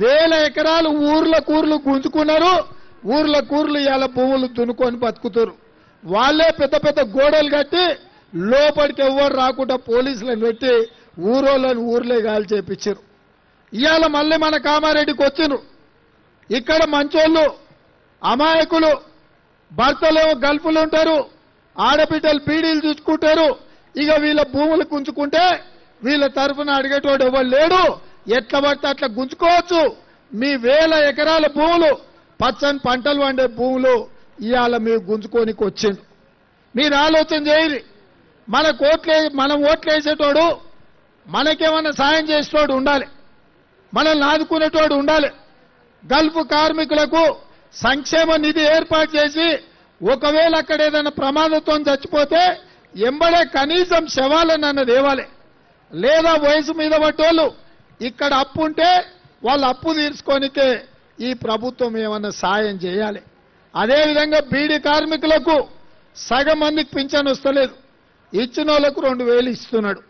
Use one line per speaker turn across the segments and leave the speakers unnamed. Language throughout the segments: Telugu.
వేల ఎకరాలు ఊర్ల కూర్లు గుంజుకున్నారు. ఊర్ల కూర్లు ఇవాళ భూములు దున్నుకొని బతుకుతారు. వాళ్ళే పెద్ద పెద్ద గోడలు కట్టి లోపలికి ఎవరు రాకుండా పోలీసులను పెట్టి ఊరోళ్ళని ఊర్లే గాలి చేపించారు. ఇవాళ మళ్ళీ మన కామారెడ్డికి వచ్చిండ్రు ఇక్కడ మంచోళ్ళు అమాయకులు భర్తలేమో గల్ఫులు ఉంటారు. ఆడబిడ్డలు పీడీలు చూసుకుంటారు. ఇక వీళ్ళ భూములు గుంజుకుంటే వీళ్ళ తరఫున అడిగేటోడు ఎవరు లేడు. ఎట్లా పడితే అట్లా గుంజుకోవచ్చు. మీ వేల ఎకరాల భూములు పచ్చని పంటలు వండే భూములు ఇవాళ మీరు గుంజుకోనికి వచ్చిండు మీరు ఆలోచన చేయండి మన కోట్లే మనం ఓట్లు వేసేటోడు మనకేమన్నా సాయం చేసేటోడు ఉండాలి. మనల్ని ఆదుకునేటోడు ఉండాలి. గల్ఫ్ కార్మికులకు సంక్షేమ నిధి ఏర్పాటు చేసి ఒకవేళ అక్కడ ఏదైనా ప్రమాదంతో చచ్చిపోతే ఎంబడే కనీసం శవాలను అన్నది ఇవ్వాలి లేదా వయసు మీద పట్టోళ్ళు ఇక్కడ అప్పు ఉంటే వాళ్ళు అప్పు తీర్చుకోనికే ఈ ప్రభుత్వం ఏమన్నా సాయం చేయాలి. అదేవిధంగా బీడీ కార్మికులకు సగం మందికి పింఛన్ వస్తలేదు. ఇచ్చిన వాళ్ళకు రెండు వేలు ఇస్తున్నాడు.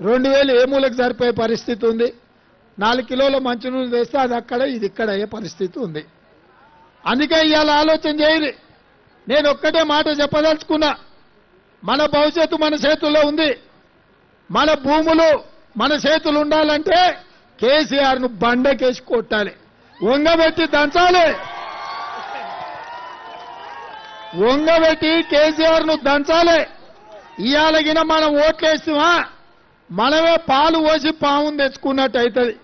రెండు వేలు ఏ మూలకు సరిపోయే పరిస్థితి ఉంది? నాలుగు కిలోల మంచినూనె తెస్తే అది అక్కడ ఇది ఇక్కడ అయ్యే పరిస్థితి ఉంది. అందుకే ఇవాళ ఆలోచన చేయరు నేను ఒక్కటే మాట చెప్పదలుచుకున్నా. మన భవిష్యత్తు మన చేతుల్లో ఉంది. మన భూములు మన చేతులు ఉండాలంటే కేసీఆర్ను బండకేసి కొట్టాలి. వంగబెట్టి దంచాలి. వంగబెట్టి కేసీఆర్ను దంచాలి. ఇవాళగిన మనం ఓట్లేస్తామా మనమే పాలు పోసి పావును తెచ్చుకున్నట్టు అవుతుంది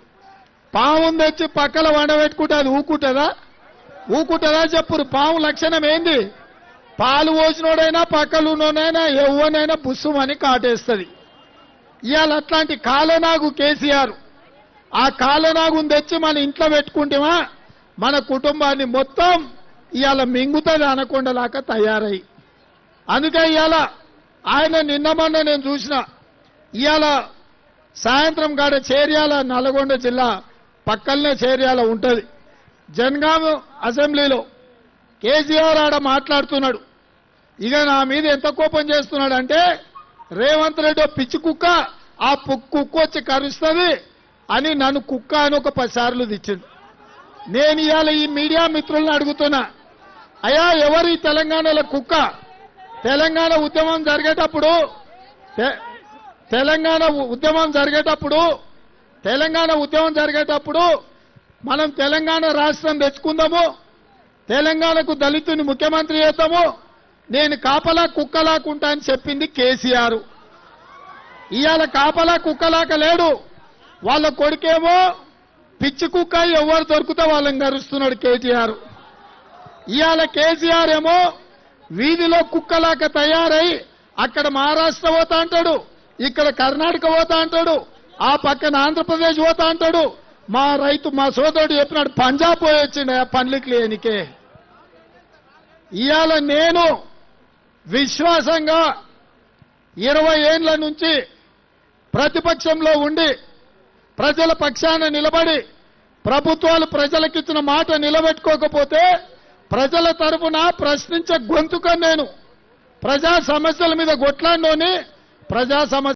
పావును తెచ్చి పక్కల వండబెట్టుకుంటే అది ఊకుంటుందా? ఊకుంటుందా చెప్పురు? పాము లక్షణం ఏంది? పాలు పోసినోడైనా పక్కలున్నోడైనా ఎవ్వనైనా బుస్సుమని కాటేస్తుంది. ఇవాళ అట్లాంటి కాలనాగు కేసీఆర్. ఆ కాలనాగుని తెచ్చి మన ఇంట్లో పెట్టుకుంటేమా మన కుటుంబాన్ని మొత్తం ఇవాళ మింగుతుంది అనకొండలాగా తయారై. అందుకే ఇవాళ ఆయన నిన్న మొన్న నేను చూసిన ఇవాళ సాయంత్రం కాడ చేర్యాల నల్గొండ జిల్లా పక్కనే చేర్యాల ఉంటుంది. జనగామ అసెంబ్లీలో కేసీఆర్ ఆడ మాట్లాడుతున్నాడు. ఇక నా మీద ఎంత కోపం చేస్తున్నాడు అంటే రేవంత్ రెడ్డి పిచ్చి కుక్క ఆ కుక్క వచ్చి కరుస్తుంది అని నన్ను కుక్క అని ఒక పది సార్లు నేను ఇవాళ ఈ మీడియా మిత్రులను అడుగుతున్నా అయ్యా ఎవరు ఈ తెలంగాణలో కుక్క? తెలంగాణ ఉద్యమం జరిగేటప్పుడు తె- తెలంగాణ ఉద్యమం జరిగేటప్పుడు తెలంగాణ ఉద్యమం జరిగేటప్పుడు మనం తెలంగాణ రాష్ట్రం తెచ్చుకుందాము తెలంగాణకు దళితుని ముఖ్యమంత్రి చేద్దాము నేను కాపలా కుక్కలాకుంటా అని చెప్పింది కేసీఆర్. ఇవాళ కాపలా కుక్కలాక లేడు. వాళ్ళ కొడుకేమో పిచ్చి కుక్క ఎవరు దొరికితే వాళ్ళని గరుస్తున్నాడు కేటీఆర్ ఇవాళ కేసీఆర్ ఏమో వీధిలో కుక్కలాక తయారై అక్కడ మహారాష్ట్ర పోతా అంటాడు ఇక్కడ కర్ణాటక పోతా అంటాడు ఆ పక్కన ఆంధ్రప్రదేశ్ పోతా అంటాడు. మా రైతు మా సోదరుడు చెప్పినాడు పంజాబ్ పోయొచ్చిండే వచ్చిండు ఆ లేనికే. ఇవాళ నేను విశ్వాసంగా ఇరవై ఏండ్ల నుంచి ప్రతిపక్షంలో ఉండి ప్రజల పక్షాన నిలబడి ప్రభుత్వాలు ప్రజలకిచ్చిన మాట నిలబెట్టుకోకపోతే ప్రజల తరపున ప్రశ్నించే గొంతుక నేను ప్రజా సమస్యల మీద కొట్లాడినోని ప్రజా సమస్య